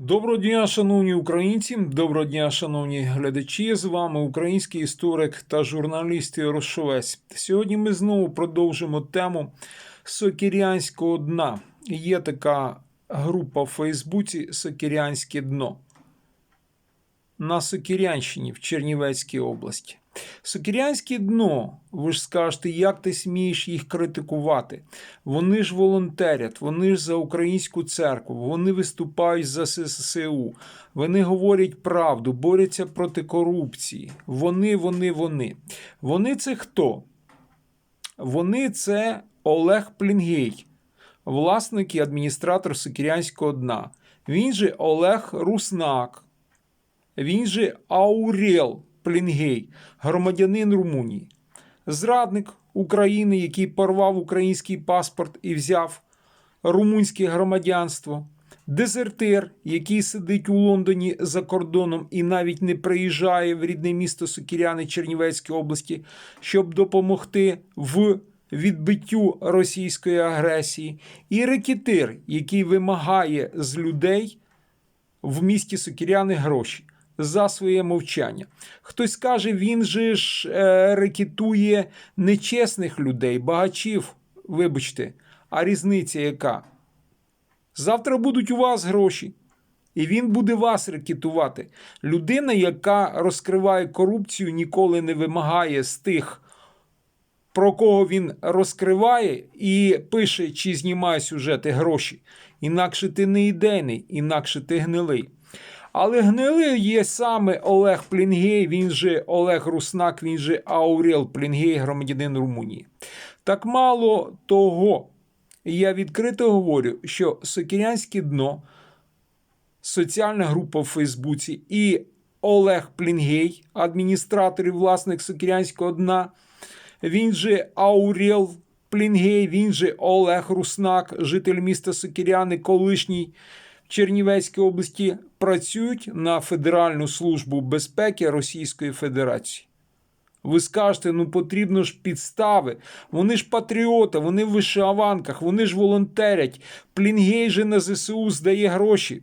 Доброго дня, шановні українці, доброго дня, шановні глядачі. З вами український історик та журналіст Рошовець. Сьогодні ми знову продовжимо тему Сокірянського дна. Є така група в Фейсбуці Сокірянське дно на Сокірянщині в Чернівецькій області. Сокірянське дно, ви ж скажете, як ти смієш їх критикувати? Вони ж волонтерять, вони ж за українську церкву, вони виступають за СССУ, вони говорять правду, борються проти корупції. Вони, вони, вони. Вони це хто? Вони це Олег Плінгей, власник і адміністратор Сокірянського дна. Він же Олег Руснак. Він же Аурел Плінгей, громадянин Румунії, зрадник України, який порвав український паспорт і взяв румунське громадянство, дезертир, який сидить у Лондоні за кордоном і навіть не приїжджає в рідне місто Сокіряни Чернівецької області, щоб допомогти в відбиттю російської агресії, і рекетир, який вимагає з людей в місті Сокіряни гроші за своє мовчання. Хтось каже, він же ж е, рекетує нечесних людей, багачів, вибачте, а різниця яка? Завтра будуть у вас гроші, і він буде вас рекетувати. Людина, яка розкриває корупцію, ніколи не вимагає з тих, про кого він розкриває, і пише, чи знімає сюжети гроші. Інакше ти не ідейний, інакше ти гнилий. Але гнилий є саме Олег Плінгей, він же Олег Руснак, він же Аурел Плінгей, громадянин Румунії. Так мало того, я відкрито говорю, що Сокірянське дно, соціальна група в Фейсбуці і Олег Плінгей, адміністратор і власник Сокірянського дна, він же Аурел Плінгей, він же Олег Руснак, житель міста Сокіряни, колишній. Чернівецькій області працюють на Федеральну службу безпеки Російської Федерації. Ви скажете, ну потрібно ж підстави. Вони ж патріоти, вони в вишиванках, вони ж волонтерять. Плінгей же на ЗСУ здає гроші.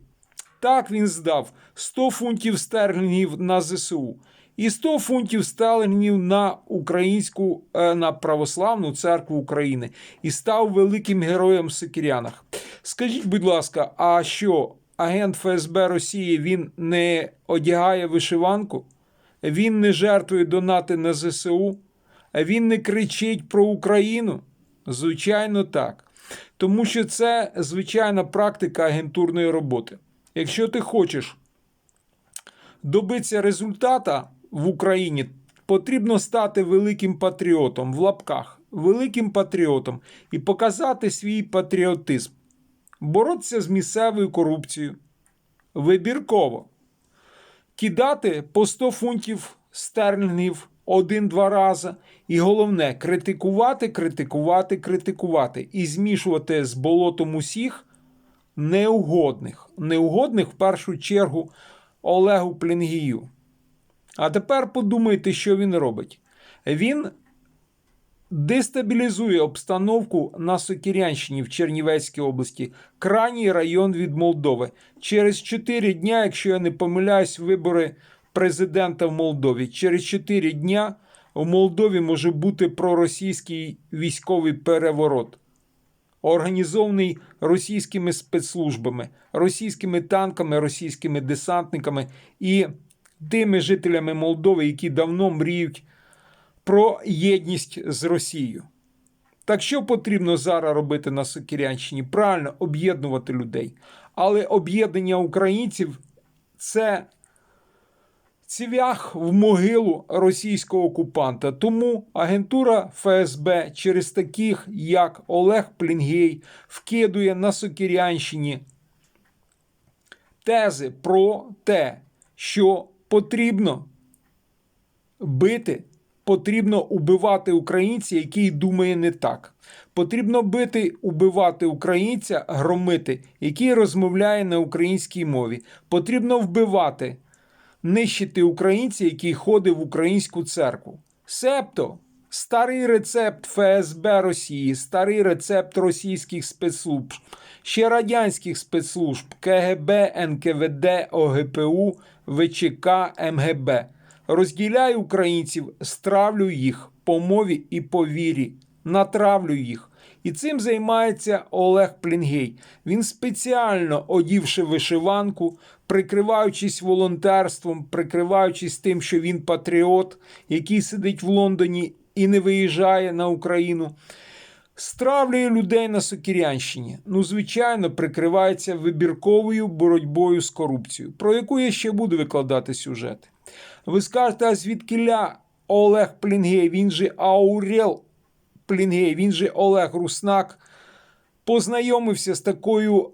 Так він здав 100 фунтів стерлінгів на ЗСУ і 100 фунтів стерлінгів на українську е, на православну церкву України і став великим героєм в Сикірянах. Скажіть, будь ласка, а що агент ФСБ Росії він не одягає вишиванку? Він не жертвує донати на ЗСУ? Він не кричить про Україну? Звичайно, так. Тому що це звичайна практика агентурної роботи. Якщо ти хочеш добитися результата в Україні, потрібно стати великим патріотом в лапках, великим патріотом і показати свій патріотизм боротися з місцевою корупцією вибірково, кидати по 100 фунтів стерлінгів один-два рази. І головне критикувати, критикувати, критикувати і змішувати з болотом усіх неугодних. Неугодних в першу чергу Олегу Плінгію. А тепер подумайте, що він робить. Він дестабілізує обстановку на Сокірянщині в Чернівецькій області, крайній район від Молдови. Через 4 дня, якщо я не помиляюсь, вибори президента в Молдові. Через 4 дня в Молдові може бути проросійський військовий переворот. Організований російськими спецслужбами, російськими танками, російськими десантниками і тими жителями Молдови, які давно мріють про єдність з Росією. Так що потрібно зараз робити на Сокірянщині? Правильно об'єднувати людей. Але об'єднання українців це цвях в могилу російського окупанта. Тому агентура ФСБ через таких, як Олег Плінгей, вкидує на Сокірянщині тези про те, що потрібно бити потрібно убивати українця, який думає не так. Потрібно бити, убивати українця, громити, який розмовляє на українській мові. Потрібно вбивати, нищити українця, який ходить в українську церкву. Себто, Старий рецепт ФСБ Росії, старий рецепт російських спецслужб, ще радянських спецслужб КГБ, НКВД, ОГПУ, ВЧК, МГБ. Розділяю українців, стравлю їх по мові і по вірі, натравлю їх. І цим займається Олег Плінгей. Він спеціально одівши вишиванку, прикриваючись волонтерством, прикриваючись тим, що він патріот, який сидить в Лондоні і не виїжджає на Україну. Стравлює людей на Сокірянщині. Ну, звичайно, прикривається вибірковою боротьбою з корупцією, про яку я ще буду викладати сюжети. Ви скажете, а звідкиля Олег Плінгей, він же Аурел Плінгей, він же Олег Руснак, познайомився з такою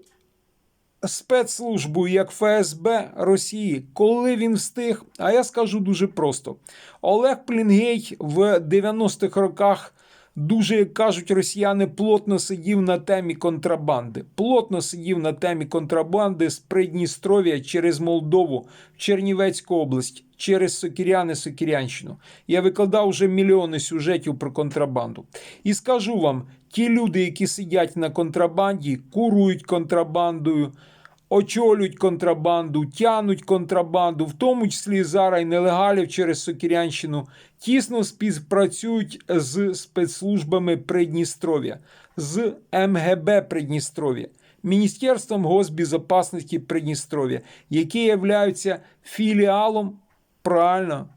спецслужбою, як ФСБ Росії, коли він встиг. А я скажу дуже просто: Олег Плінгей в 90-х роках. Дуже, як кажуть росіяни, плотно сидів на темі контрабанди. Плотно сидів на темі контрабанди з Придністров'я через Молдову Чернівецьку область, через Сокіряни, Сокірянщину. Я викладав вже мільйони сюжетів про контрабанду. І скажу вам: ті люди, які сидять на контрабанді, курують контрабандою. Очолюють контрабанду, тянуть контрабанду, в тому числі зараз і нелегалів через Сокірянщину, тісно співпрацюють з спецслужбами Придністров'я, з МГБ Придністров'я, Міністерством госбезопасності Придністров'я, які являються філіалом правильно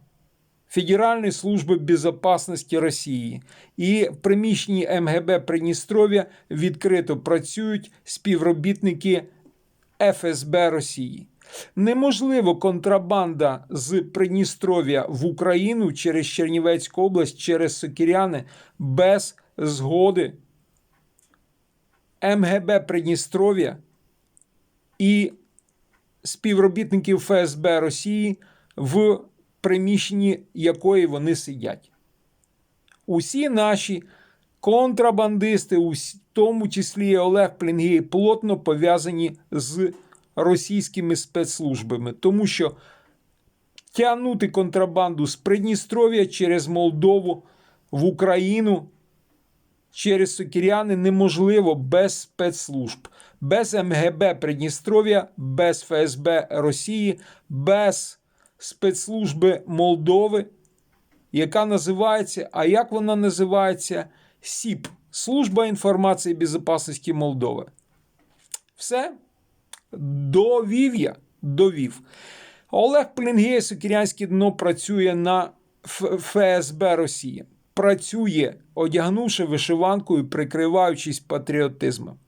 Федеральної служби безпечності Росії. І в приміщенні МГБ Придністров'я відкрито працюють співробітники. ФСБ Росії. Неможливо контрабанда з Придністров'я в Україну через Чернівецьку область, через Сокіряни без згоди МГБ Придністров'я і співробітників ФСБ Росії в приміщенні якої вони сидять. Усі наші контрабандисти, у тому числі і Олег Плінгей, плотно пов'язані з російськими спецслужбами, тому що тягнути контрабанду з Придністров'я через Молдову в Україну через Сокіряни неможливо без спецслужб, без МГБ Придністров'я, без ФСБ Росії, без спецслужби Молдови, яка називається, а як вона називається? СІП Служба інформації безпечності Молдови. Все. Довів я. Довів. Олег Плінгей, Сокірянське дно працює на ФСБ Росії. Працює, одягнувши вишиванку і прикриваючись патріотизмом.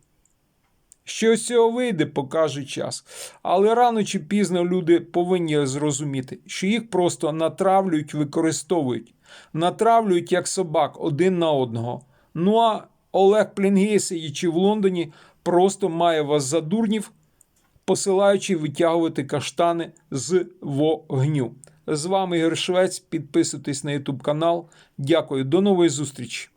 Що з цього вийде, покаже час. Але рано чи пізно люди повинні зрозуміти, що їх просто натравлюють, використовують, натравлюють як собак один на одного. Ну а Олег Плінгей, сидячи в Лондоні, просто має вас за дурнів, посилаючи витягувати каштани з вогню. З вами Ігор Швець. Підписуйтесь на YouTube канал. Дякую, до нової зустрічі!